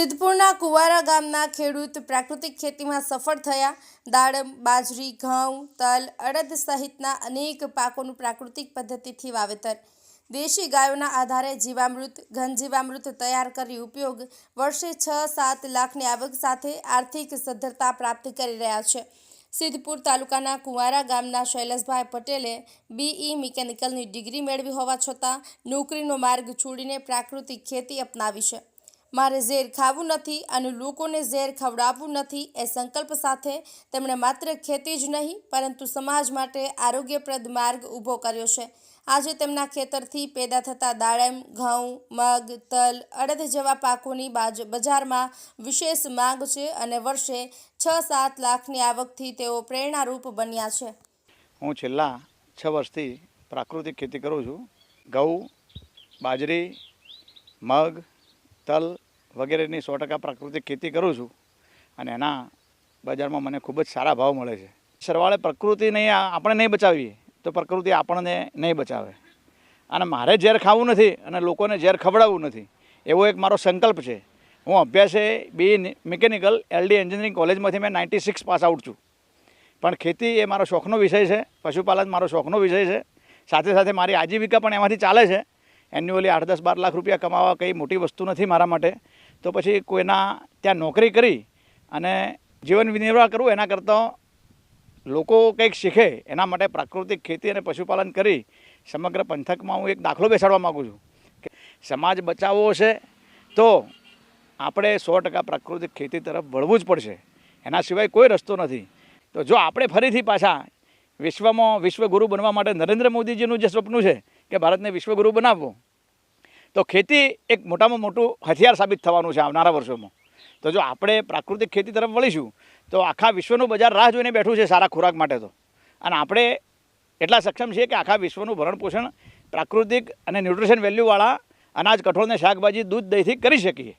સિદ્ધપુરના કુવારા ગામના ખેડૂત પ્રાકૃતિક ખેતીમાં સફળ થયા. દાડમ બાજરી, ઘઉં, તલ, અડદ સહિતના અનેક પાકોનું પ્રાકૃતિક પદ્ધતિથી વાવેતર. દેશી ગાયોના આધારે જીવામૃત ઘન જીવામૃત તૈયાર કરી ઉપયોગ વર્ષે છ, સાત લાખની આવક સાથે આર્થિક સદ્ધરતા પ્રાપ્ત કરી રહ્યા છે. સિદ્ધપુર તાલુકાના કુંવારા ગામના શૈલેષભાઈ પટેલે બીઈ મિકેનિકલની ડિગ્રી મેળવી હોવા છતાં નોકરીનો માર્ગ છોડીને પ્રાકૃતિક ખેતી અપનાવી છે. મારે ઝેર ખાવું નથી અને લોકોને ઝેર ખવડાવવું નથી એ સંકલ્પ સાથે તેમણે માત્ર ખેતી જ નહીં, પરંતુ સમાજ માટે આરોગ્યપ્રદ માર્ગ ઊભો કર્યો છે. આજે તેમના ખેતરથી પેદા થતા દાડમ, ઘઉં, મગ, તલ, અડદ જેવા પાકોની બાજ બજારમાં વિશેષ માંગ છે અને વર્ષે છ સાત લાખની આવકથી તેઓ પ્રેરણારૂપ બન્યા છે. હું છેલ્લા છ વર્ષથી પ્રાકૃતિક ખેતી કરું છું. ઘઉં, બાજરી, મગ તલ વગેરેની સો ટકા પ્રાકૃતિક ખેતી કરું છું અને એના બજારમાં મને ખૂબ જ સારા ભાવ મળે છે. સરવાળે પ્રકૃતિ નહીં આપણે નહીં બચાવીએ તો પ્રકૃતિ આપણને નહીં બચાવે. અને મારે ઝેર ખાવું નથી અને લોકોને ઝેર ખવડાવવું નથી. એવો એક મારો સંકલ્પ છે. હું અભ્યાસે બી મિકેનિકલ એલડી એન્જિનિયરિંગ કોલેજમાંથી મેં નાઇન્ટી સિક્સ પાસ આઉટ છું. પણ ખેતી એ મારો શોખનો વિષય છે, પશુપાલન મારો શોખનો વિષય છે. સાથે સાથે મારી આજીવિકા પણ એમાંથી ચાલે છે. એન્યુઅલી આઠ દસ બાર લાખ રૂપિયા કમાવા કંઈ મોટી વસ્તુ નથી મારા માટે, તો પછી કોઈના ત્યાં નોકરી કરી અને જીવન નિર્વાહ કરવું એના કરતાં લોકો કંઈક શીખે એના માટે પ્રાકૃતિક ખેતી અને પશુપાલન કરી સમગ્ર પંથકમાં હું એક દાખલો બેસાડવા માગું છું કે સમાજ બચાવવો છે તો આપણે સો ટકા પ્રાકૃતિક ખેતી તરફ વળવું જ પડશે. એના સિવાય કોઈ રસ્તો નથી. તો જો આપણે ફરીથી પાછા વિશ્વમાં વિશ્વગુરુ બનવા માટે નરેન્દ્ર મોદીજીનું જે સ્વપ્ન છે કે ભારતને વિશ્વગુરુ બનાવવો. તો ખેતી એક મોટામાં મોટું હથિયાર સાબિત થવાનું છે આવનારા વર્ષોમાં. તો જો આપણે પ્રાકૃતિક ખેતી તરફ વળીશું, તો આખા વિશ્વનું બજાર રાહ જોઈને બેઠું છે સારા ખોરાક માટે તો. અને આપણે એટલા સક્ષમ છીએ કે આખા વિશ્વનું ભરણ પોષણ પ્રાકૃતિક અને ન્યુટ્રિશન વેલ્યુવાળા અનાજ કઠોળ ને શાકભાજી, દૂધ, દહીંથી કરી શકીએ.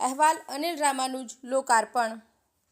અહેવાલ અનિલ રામાનુજ, લોકાર્પણ.